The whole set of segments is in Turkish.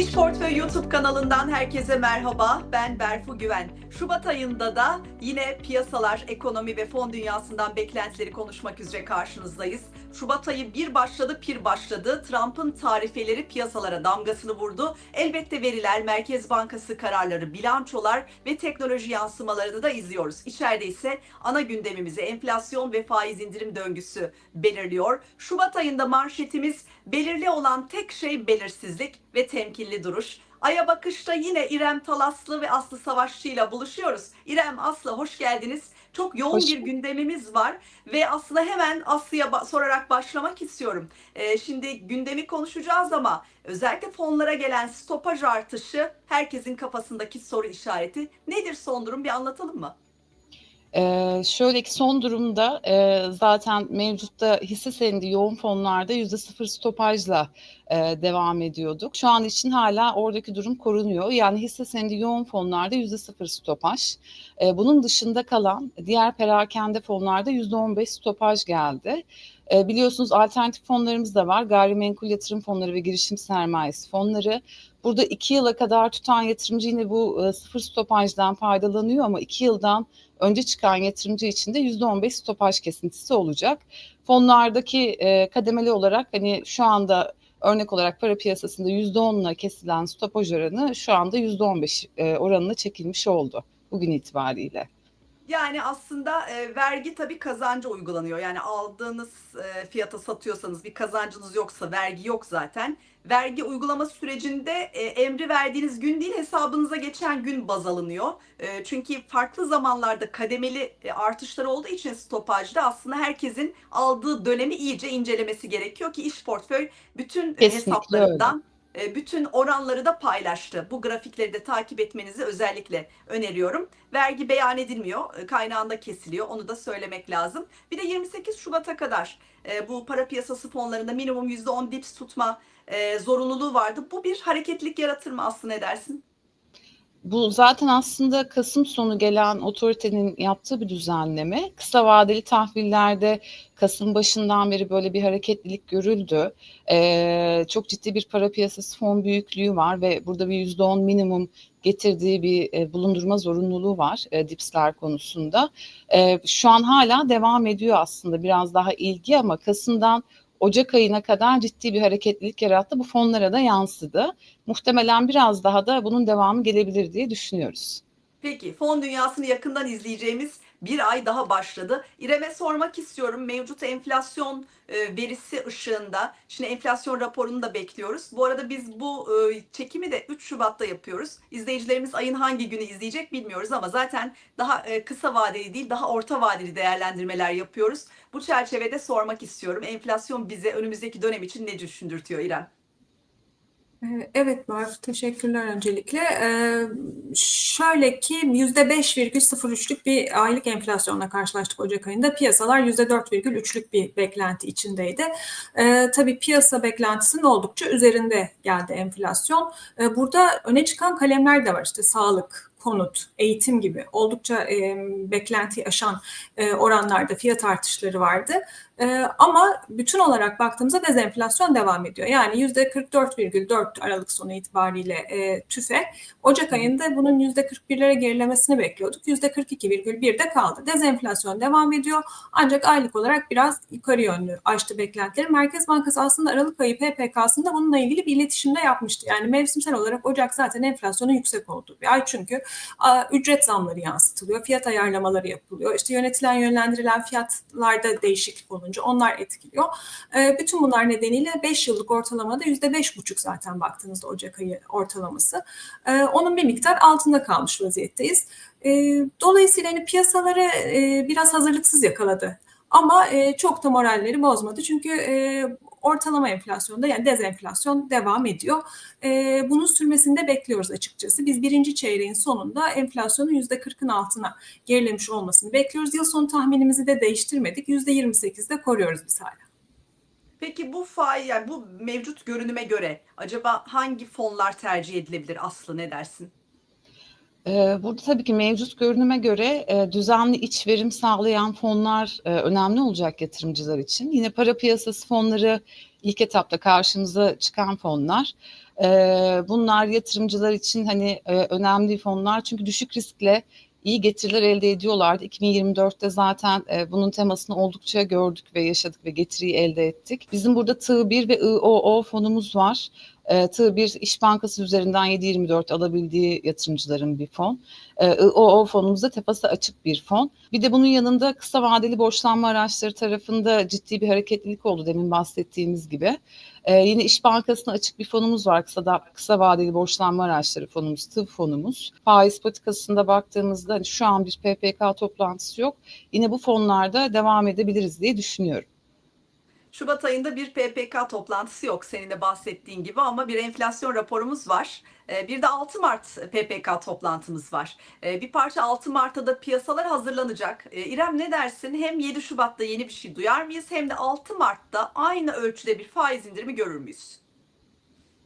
İş Portföy YouTube kanalından herkese merhaba. Ben Berfu Güven. Şubat ayında da yine piyasalar, ekonomi ve fon dünyasından beklentileri konuşmak üzere karşınızdayız. Şubat ayı bir başladı, pir başladı. Trump'ın tarifeleri piyasalara damgasını vurdu. Elbette veriler, Merkez Bankası kararları, bilançolar ve teknoloji yansımalarını da izliyoruz. İçeride ise ana gündemimizi enflasyon ve faiz indirim döngüsü belirliyor. Şubat ayında manşetimiz belirli olan tek şey belirsizlik ve temkinli duruş. Aya bakışta yine İrem Talaslı ve Aslı Savaşçı ile buluşuyoruz. İrem, Aslı hoş geldiniz. Çok yoğun Hoş bir gündemimiz var ve aslında hemen Aslı'ya ba- sorarak başlamak istiyorum. Ee, şimdi gündemi konuşacağız ama özellikle fonlara gelen stopaj artışı herkesin kafasındaki soru işareti. Nedir son durum bir anlatalım mı? Ee, şöyle ki son durumda e, zaten mevcutta hisse senedi yoğun fonlarda yüzde sıfır stopajla e, devam ediyorduk. Şu an için hala oradaki durum korunuyor. Yani hisse senedi yoğun fonlarda yüzde sıfır stopaj. E, bunun dışında kalan diğer perakende fonlarda yüzde on beş stopaj geldi. E, biliyorsunuz alternatif fonlarımız da var. Gayrimenkul yatırım fonları ve girişim sermayesi fonları. Burada iki yıla kadar tutan yatırımcı yine bu e, sıfır stopajdan faydalanıyor ama iki yıldan önce çıkan yatırımcı için de %15 stopaj kesintisi olacak. Fonlardaki e, kademeli olarak hani şu anda örnek olarak para piyasasında %10'la kesilen stopaj oranı şu anda %15 e, oranına çekilmiş oldu bugün itibariyle. Yani aslında e, vergi tabii kazanca uygulanıyor. Yani aldığınız e, fiyata satıyorsanız bir kazancınız yoksa vergi yok zaten. Vergi uygulama sürecinde e, emri verdiğiniz gün değil hesabınıza geçen gün baz alınıyor. E, çünkü farklı zamanlarda kademeli e, artışlar olduğu için stopajda aslında herkesin aldığı dönemi iyice incelemesi gerekiyor ki iş portföy bütün e, Kesinlikle hesaplarından e, bütün oranları da paylaştı. Bu grafikleri de takip etmenizi özellikle öneriyorum. Vergi beyan edilmiyor, e, kaynağında kesiliyor. Onu da söylemek lazım. Bir de 28 Şubat'a kadar e, bu para piyasası fonlarında minimum %10 dips tutma zorunluluğu vardı. Bu bir hareketlilik yaratır mı Aslı ne dersin? Bu zaten aslında Kasım sonu gelen otoritenin yaptığı bir düzenleme. Kısa vadeli tahvillerde Kasım başından beri böyle bir hareketlilik görüldü. Ee, çok ciddi bir para piyasası fon büyüklüğü var ve burada bir yüzde on minimum getirdiği bir e, bulundurma zorunluluğu var e, dipsler konusunda. E, şu an hala devam ediyor aslında biraz daha ilgi ama Kasım'dan Ocak ayına kadar ciddi bir hareketlilik yarattı. Bu fonlara da yansıdı. Muhtemelen biraz daha da bunun devamı gelebilir diye düşünüyoruz. Peki fon dünyasını yakından izleyeceğimiz bir ay daha başladı. İrem'e sormak istiyorum mevcut enflasyon e, verisi ışığında. Şimdi enflasyon raporunu da bekliyoruz. Bu arada biz bu e, çekimi de 3 Şubat'ta yapıyoruz. İzleyicilerimiz ayın hangi günü izleyecek bilmiyoruz ama zaten daha e, kısa vadeli değil daha orta vadeli değerlendirmeler yapıyoruz. Bu çerçevede sormak istiyorum. Enflasyon bize önümüzdeki dönem için ne düşündürtüyor İrem? Ee, Evet Barf, teşekkürler öncelikle. Ee, şöyle ki %5,03'lük bir aylık enflasyonla karşılaştık Ocak ayında. Piyasalar %4,3'lük bir beklenti içindeydi. Ee, tabii piyasa beklentisinin oldukça üzerinde geldi enflasyon. Ee, burada öne çıkan kalemler de var işte sağlık, konut, eğitim gibi oldukça e, beklentiyi aşan e, oranlarda fiyat artışları vardı. E, ama bütün olarak baktığımızda dezenflasyon devam ediyor. Yani %44,4 Aralık sonu itibariyle e, TÜFE. Ocak ayında bunun %41'lere gerilemesini bekliyorduk. %42,1'de kaldı. Dezenflasyon devam ediyor. Ancak aylık olarak biraz yukarı yönlü açtı beklentileri. Merkez Bankası aslında Aralık ayı PPK'sında bununla ilgili bir iletişimde yapmıştı. Yani mevsimsel olarak Ocak zaten enflasyonun yüksek olduğu bir ay çünkü a, ücret zamları yansıtılıyor, fiyat ayarlamaları yapılıyor. İşte yönetilen yönlendirilen fiyatlarda değişiklik olunca onlar etkiliyor. E, bütün bunlar nedeniyle 5 yıllık ortalamada %5,5 zaten baktığınızda Ocak ayı ortalaması. E, onun bir miktar altında kalmış vaziyetteyiz. E, dolayısıyla hani piyasaları e, biraz hazırlıksız yakaladı. Ama e, çok da moralleri bozmadı. Çünkü e, ortalama enflasyonda yani dezenflasyon devam ediyor. E, bunun sürmesini de bekliyoruz açıkçası. Biz birinci çeyreğin sonunda enflasyonun %40'ın altına gerilemiş olmasını bekliyoruz. Yıl sonu tahminimizi de değiştirmedik. %28'de koruyoruz biz hala. Peki bu faiz yani bu mevcut görünüme göre acaba hangi fonlar tercih edilebilir Aslı ne dersin? Ee, Burada tabii ki mevcut görünüme göre e, düzenli iç verim sağlayan fonlar e, önemli olacak yatırımcılar için. Yine para piyasası fonları ilk etapta karşımıza çıkan fonlar. E, bunlar yatırımcılar için hani e, önemli fonlar çünkü düşük riskle iyi getiriler elde ediyorlardı. 2024'te zaten bunun temasını oldukça gördük ve yaşadık ve getiriyi elde ettik. Bizim burada Tığ1 ve IOO fonumuz var. E, Tığ1 İş Bankası üzerinden 7.24 alabildiği yatırımcıların bir fon. E, IOO fonumuz da tepası açık bir fon. Bir de bunun yanında kısa vadeli borçlanma araçları tarafında ciddi bir hareketlilik oldu demin bahsettiğimiz gibi. Ee, yine İş Bankası'na açık bir fonumuz var. Kısa, da, kısa vadeli borçlanma araçları fonumuz, tığ fonumuz. Faiz patikasında baktığımızda hani şu an bir PPK toplantısı yok. Yine bu fonlarda devam edebiliriz diye düşünüyorum. Şubat ayında bir PPK toplantısı yok senin de bahsettiğin gibi ama bir enflasyon raporumuz var. Ee, Bir de 6 Mart PPK toplantımız var. Ee, Bir parça 6 Mart'ta da piyasalar hazırlanacak. Ee, İrem ne dersin? Hem 7 Şubat'ta yeni bir şey duyar mıyız hem de 6 Mart'ta aynı ölçüde bir faiz indirimi görür müyüz?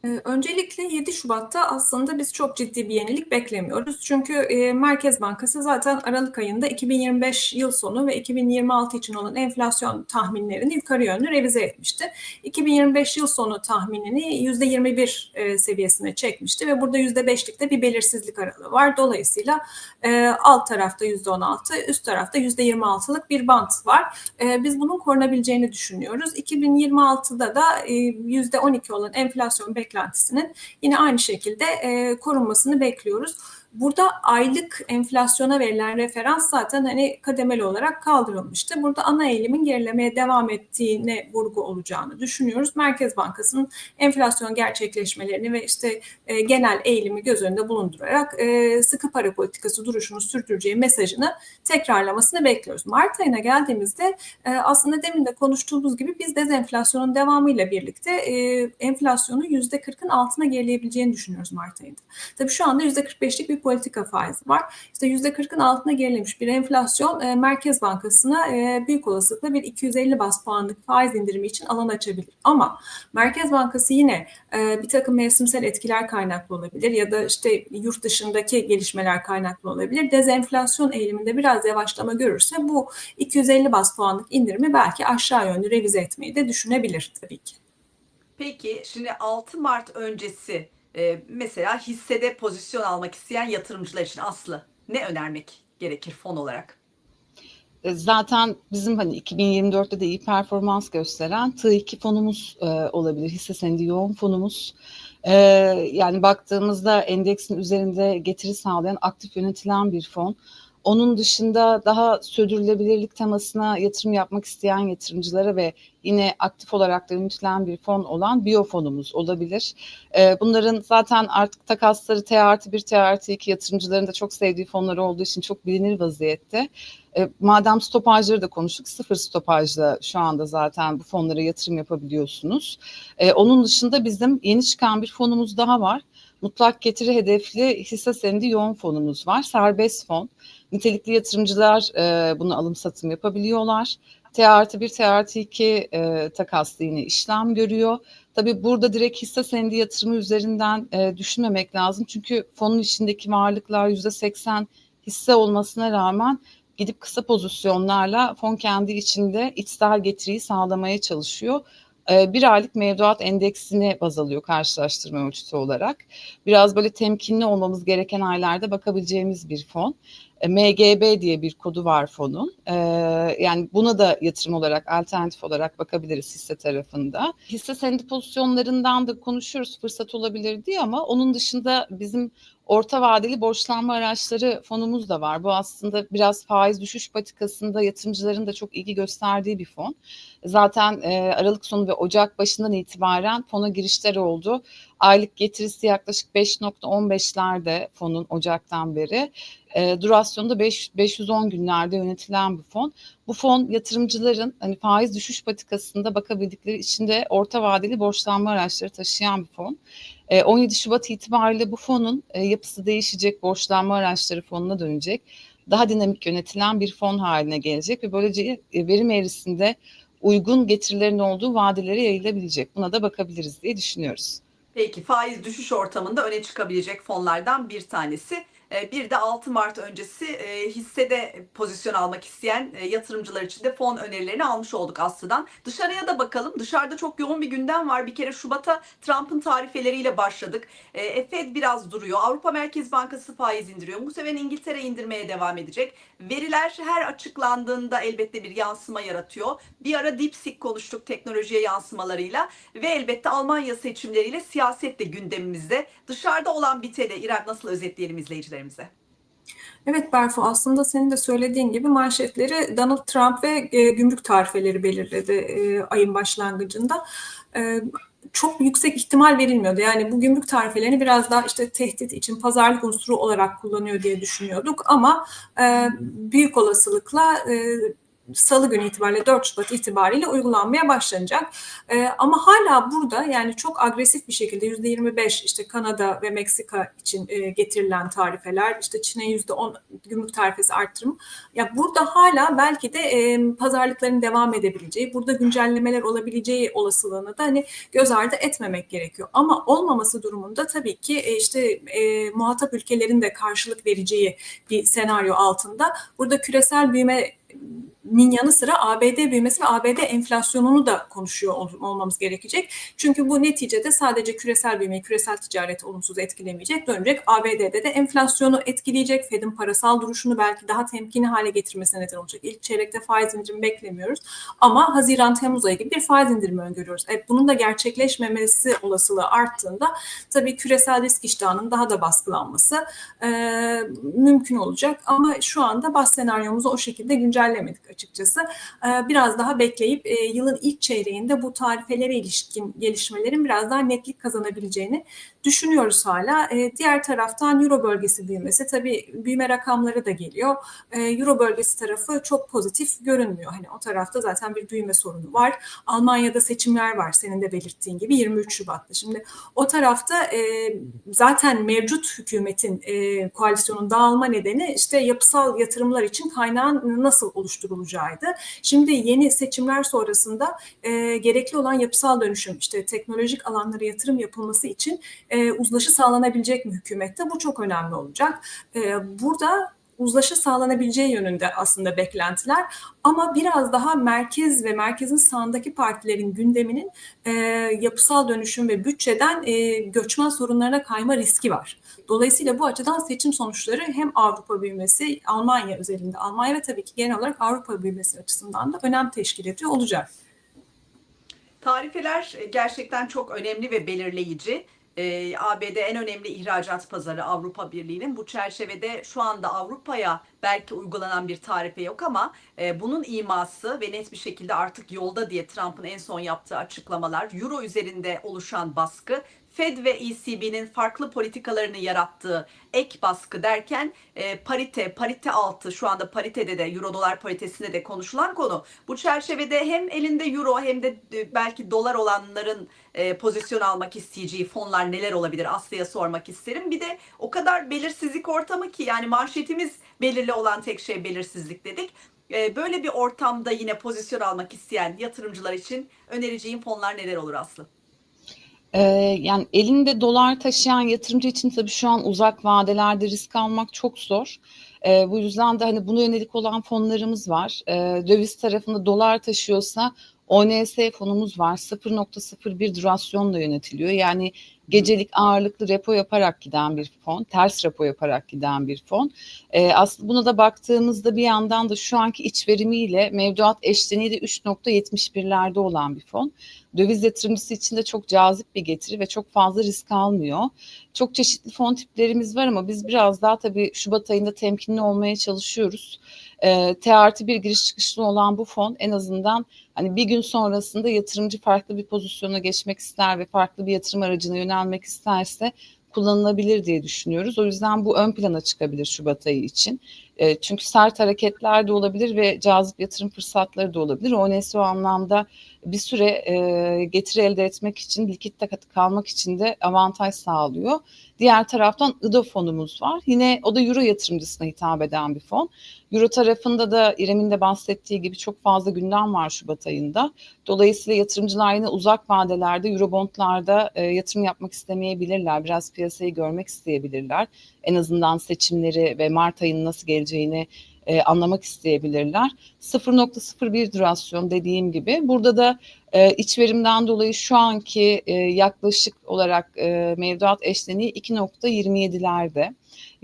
Ee, Öncelikle 7 Şubat'ta aslında biz çok ciddi bir yenilik beklemiyoruz. Çünkü e, Merkez Bankası zaten Aralık ayında 2025 yıl sonu ve 2026 için olan enflasyon tahminlerini yukarı yönlü revize etmişti. 2025 yıl sonu tahminini %21 e, seviyesine çekmişti ve burada %5'lik de bir belirsizlik aralığı var. Dolayısıyla e, alt tarafta %16, üst tarafta %26'lık bir bant var. Biz bunun korunabileceğini düşünüyoruz. 2026'da da e, %12 olan enflasyon beklentisinin yine aynı şekilde e, korunmasını bekliyoruz. Burada aylık enflasyona verilen referans zaten hani kademeli olarak kaldırılmıştı. Burada ana eğilimin gerilemeye devam ettiğine vurgu olacağını düşünüyoruz. Merkez Bankası'nın enflasyon gerçekleşmelerini ve işte e, genel eğilimi göz önünde bulundurarak e, sıkı para politikası duruşunu sürdüreceği mesajını tekrarlamasını bekliyoruz. Mart ayına geldiğimizde e, aslında demin de konuştuğumuz gibi biz dezenflasyonun devamıyla birlikte e, enflasyonu %40'ın altına gerileyebileceğini düşünüyoruz Mart ayında. Tabii şu anda %45'lik bir politika faizi var. İşte %40'ın altına gerilemiş bir enflasyon e, Merkez Bankası'na e, büyük olasılıkla bir 250 bas puanlık faiz indirimi için alan açabilir. Ama Merkez Bankası yine e, bir takım mevsimsel etkiler kaynaklı olabilir ya da işte yurt dışındaki gelişmeler kaynaklı olabilir. Dezenflasyon eğiliminde biraz yavaşlama görürse bu 250 bas puanlık indirimi belki aşağı yönlü revize etmeyi de düşünebilir tabii ki. Peki şimdi 6 Mart öncesi e, mesela hissede pozisyon almak isteyen yatırımcılar için Aslı ne önermek gerekir fon olarak? E, Zaten bizim hani 2024'te de iyi performans gösteren Tığ2 fonumuz e, olabilir. Hisse senedi yoğun fonumuz. E, yani baktığımızda endeksin üzerinde getiri sağlayan, aktif yönetilen bir fon. Onun dışında daha sürdürülebilirlik temasına yatırım yapmak isteyen yatırımcılara ve yine aktif olarak da yönetilen bir fon olan biyofonumuz olabilir. E, bunların zaten artık takasları T artı 1, T artı 2 yatırımcıların da çok sevdiği fonlar olduğu için çok bilinir vaziyette. E, madem stopajları da konuştuk, sıfır stopajla şu anda zaten bu fonlara yatırım yapabiliyorsunuz. E, onun dışında bizim yeni çıkan bir fonumuz daha var. Mutlak getiri hedefli hisse senedi yoğun fonumuz var. Serbest fon. Nitelikli yatırımcılar e, bunu alım satım yapabiliyorlar. T artı 1, T artı 2 e, takaslı yine işlem görüyor. Tabii burada direkt hisse senedi yatırımı üzerinden e, düşünmemek lazım. Çünkü fonun içindeki varlıklar %80 hisse olmasına rağmen gidip kısa pozisyonlarla fon kendi içinde içsel getiriyi sağlamaya çalışıyor. Ee, Bir aylık mevduat endeksini baz alıyor karşılaştırma ölçütü olarak. Biraz böyle temkinli olmamız gereken aylarda bakabileceğimiz bir fon. E, MGB diye bir kodu var fonun. Ee, yani buna da yatırım olarak, alternatif olarak bakabiliriz hisse tarafında. Hisse senedi pozisyonlarından da konuşuyoruz fırsat olabilir diye ama onun dışında bizim orta vadeli borçlanma araçları fonumuz da var. Bu aslında biraz faiz düşüş patikasında yatırımcıların da çok ilgi gösterdiği bir fon. Zaten e, Aralık sonu ve Ocak başından itibaren fona girişler oldu. Aylık getirisi yaklaşık 5.15'lerde fonun Ocak'tan beri. E, durasyonu da 5, 510 günlerde yönetilen bir fon. Bu fon yatırımcıların hani faiz düşüş patikasında bakabildikleri içinde orta vadeli borçlanma araçları taşıyan bir fon. E, 17 Şubat itibariyle bu fonun e, yapısı değişecek, borçlanma araçları fonuna dönecek. Daha dinamik yönetilen bir fon haline gelecek ve böylece e, verim eğrisinde uygun getirilerin olduğu vadelere yayılabilecek. Buna da bakabiliriz diye düşünüyoruz. Peki faiz düşüş ortamında öne çıkabilecek fonlardan bir tanesi. E, bir de 6 Mart öncesi e, hissede pozisyon almak isteyen e, yatırımcılar için de fon önerilerini almış olduk Aslı'dan. Dışarıya da bakalım. Dışarıda çok yoğun bir gündem var. Bir kere Şubat'a Trump'ın tarifeleriyle başladık. Fed biraz duruyor. Avrupa Merkez Bankası faiz indiriyor. Muhtemelen İngiltere indirmeye devam edecek. Veriler her açıklandığında elbette bir yansıma yaratıyor. Bir ara DeepSeek konuştuk teknolojiye yansımalarıyla ve elbette Almanya seçimleriyle siyaset de gündemimizde. Dışarıda olan biteni İrem nasıl özetleyelim izleyicilerimize? Evet Berfu aslında senin de söylediğin gibi manşetleri Donald Trump ve e, gümrük tarifeleri belirledi e, ayın başlangıcında. E, çok yüksek ihtimal verilmiyordu. Yani bu gümrük tarifelerini biraz daha işte tehdit için pazarlık unsuru olarak kullanıyor diye düşünüyorduk ama e, büyük olasılıkla e, Salı günü itibariyle 4 Şubat itibariyle uygulanmaya başlanacak. Ee, ama hala burada yani çok agresif bir şekilde %25 işte Kanada ve Meksika için e, getirilen tarifeler, işte Çin'e %10 gümrük tarifesi arttırım. Ya burada hala belki de e, pazarlıkların devam edebileceği, burada güncellemeler olabileceği olasılığını da hani göz ardı etmemek gerekiyor. Ama olmaması durumunda tabii ki e, işte e, muhatap ülkelerin de karşılık vereceği bir senaryo altında burada küresel büyüme nin yanı sıra ABD büyümesi ve ABD enflasyonunu da konuşuyor olmamız gerekecek. Çünkü bu neticede sadece küresel büyümeyi, küresel ticareti olumsuz etkilemeyecek, dönecek. ABD'de de enflasyonu etkileyecek. Fed'in parasal duruşunu belki daha temkinli hale getirmesine neden olacak. İlk çeyrekte faiz indirimi beklemiyoruz. Ama Haziran-Temmuz ayı gibi bir faiz indirimi öngörüyoruz. Evet, bunun da gerçekleşmemesi olasılığı arttığında tabii küresel risk iştahının daha da baskılanması e, mümkün olacak. Ama şu anda bas senaryomuzu o şekilde güncellemedik açıkçası. Biraz daha bekleyip yılın ilk çeyreğinde bu tarifelere ilişkin gelişmelerin biraz daha netlik kazanabileceğini düşünüyoruz hala. Diğer taraftan Euro bölgesi büyümesi tabii büyüme rakamları da geliyor. Euro bölgesi tarafı çok pozitif görünmüyor. Hani o tarafta zaten bir büyüme sorunu var. Almanya'da seçimler var senin de belirttiğin gibi 23 Şubat'ta. Şimdi o tarafta zaten mevcut hükümetin koalisyonun dağılma nedeni işte yapısal yatırımlar için kaynağın nasıl oluşturulacağıydı. Şimdi yeni seçimler sonrasında e, gerekli olan yapısal dönüşüm, işte teknolojik alanlara yatırım yapılması için e, uzlaşı sağlanabilecek mi hükümette? Bu çok önemli olacak. E, burada uzlaşı sağlanabileceği yönünde aslında beklentiler ama biraz daha merkez ve merkezin sağındaki partilerin gündeminin e, yapısal dönüşüm ve bütçeden e, göçmen sorunlarına kayma riski var. Dolayısıyla bu açıdan seçim sonuçları hem Avrupa büyümesi, Almanya özelinde, Almanya ve tabii ki genel olarak Avrupa büyümesi açısından da önem teşkil ediyor olacak. Tarifeler gerçekten çok önemli ve belirleyici. Ee, ABD en önemli ihracat pazarı Avrupa Birliği'nin. Bu çerçevede şu anda Avrupa'ya belki uygulanan bir tarife yok ama e, bunun iması ve net bir şekilde artık yolda diye Trump'ın en son yaptığı açıklamalar, Euro üzerinde oluşan baskı Fed ve ECB'nin farklı politikalarını yarattığı ek baskı derken e, parite, parite altı şu anda paritede de euro dolar paritesinde de konuşulan konu. Bu çerçevede hem elinde euro hem de e, belki dolar olanların e, pozisyon almak isteyeceği fonlar neler olabilir Aslı'ya sormak isterim. Bir de o kadar belirsizlik ortamı ki yani manşetimiz belirli olan tek şey belirsizlik dedik. E, böyle bir ortamda yine pozisyon almak isteyen yatırımcılar için önereceğim fonlar neler olur Aslı? Ee, yani elinde dolar taşıyan yatırımcı için tabii şu an uzak vadelerde risk almak çok zor. Ee, bu yüzden de hani buna yönelik olan fonlarımız var. Ee, döviz tarafında dolar taşıyorsa ONS fonumuz var. 0.01 durasyonla yönetiliyor. Yani gecelik ağırlıklı repo yaparak giden bir fon, ters repo yaparak giden bir fon. Ee, aslında buna da baktığımızda bir yandan da şu anki iç verimiyle mevduat eşleniği de 3.71'lerde olan bir fon. Döviz yatırımcısı için de çok cazip bir getiri ve çok fazla risk almıyor. Çok çeşitli fon tiplerimiz var ama biz biraz daha tabii Şubat ayında temkinli olmaya çalışıyoruz. Ee, T bir giriş çıkışlı olan bu fon en azından hani bir gün sonrasında yatırımcı farklı bir pozisyona geçmek ister ve farklı bir yatırım aracına yönelmek isterse kullanılabilir diye düşünüyoruz. O yüzden bu ön plana çıkabilir Şubat ayı için. E, çünkü sert hareketler de olabilir ve cazip yatırım fırsatları da olabilir. ONS o anlamda bir süre e, getiri elde etmek için, likitte kalmak için de avantaj sağlıyor. Diğer taraftan IDO fonumuz var. Yine o da Euro yatırımcısına hitap eden bir fon. Euro tarafında da İrem'in de bahsettiği gibi çok fazla gündem var Şubat ayında. Dolayısıyla yatırımcılar yine uzak vadelerde, Eurobondlarda e, yatırım yapmak istemeyebilirler. Biraz piyasayı görmek isteyebilirler. En azından seçimleri ve Mart ayının nasıl geleceğini e, anlamak isteyebilirler. 0.01 durasyon dediğim gibi. Burada da e, iç verimden dolayı şu anki e, yaklaşık olarak e, mevduat eşleniği 2.27'lerde.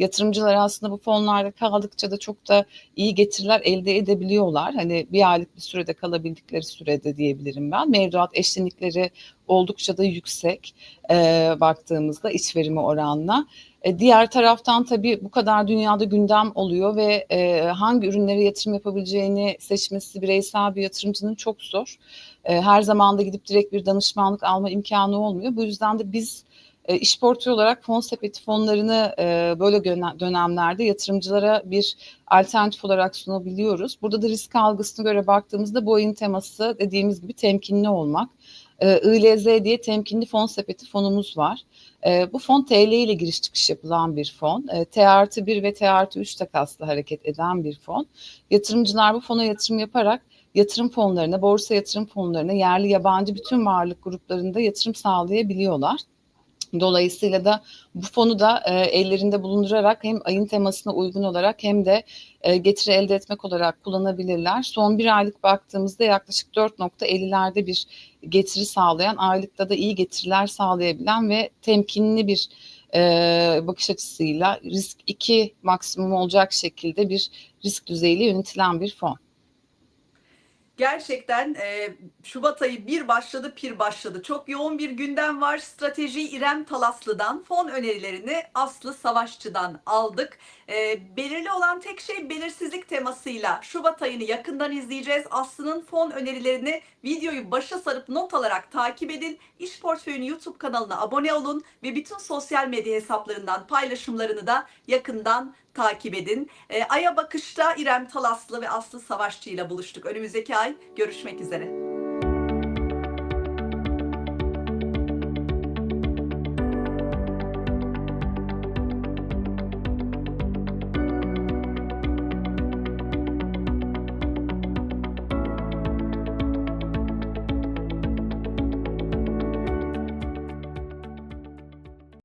Yatırımcılar aslında bu fonlarda kaldıkça da çok da iyi getiriler elde edebiliyorlar. Hani bir aylık bir sürede kalabildikleri sürede diyebilirim ben. Mevduat eşlenikleri oldukça da yüksek e, baktığımızda iç verimi oranla. E, diğer taraftan tabii bu kadar dünyada gündem oluyor ve e, hangi ürünlere yatırım yapabileceğini seçmesi bireysel bir yatırımcının çok zor. E, her zaman da gidip direkt bir danışmanlık alma imkanı olmuyor. Bu yüzden de biz e, iş portföy olarak fon sepeti fonlarını e, böyle dönemlerde yatırımcılara bir alternatif olarak sunabiliyoruz. Burada da risk algısına göre baktığımızda bu ayın teması dediğimiz gibi temkinli olmak. E, ILZ diye temkinli fon sepeti fonumuz var. E, bu fon TL ile giriş çıkış yapılan bir fon. E, T artı 1 ve T artı 3 takasla hareket eden bir fon. Yatırımcılar bu fona yatırım yaparak yatırım fonlarına, borsa yatırım fonlarına, yerli yabancı bütün varlık gruplarında yatırım sağlayabiliyorlar. Dolayısıyla da bu fonu da e, ellerinde bulundurarak hem ayın temasına uygun olarak hem de e, getiri elde etmek olarak kullanabilirler. Son bir aylık baktığımızda yaklaşık 4.50'lerde bir getiri sağlayan, aylıkta da iyi getiriler sağlayabilen ve temkinli bir e, bakış açısıyla risk 2 maksimum olacak şekilde bir risk düzeyiyle yönetilen bir fon. Gerçekten e, Şubat ayı bir başladı pir başladı. Çok yoğun bir gündem var. Strateji İrem Talaslı'dan, fon önerilerini Aslı Savaşçı'dan aldık. E, belirli olan tek şey belirsizlik temasıyla Şubat ayını yakından izleyeceğiz. Aslı'nın fon önerilerini videoyu başa sarıp not alarak takip edin. İş Portföyü'nün YouTube kanalına abone olun ve bütün sosyal medya hesaplarından paylaşımlarını da yakından takip edin. E, Ay'a bakışta İrem Talaslı ve Aslı Savaşçı ile buluştuk. Önümüzdeki ay görüşmek üzere.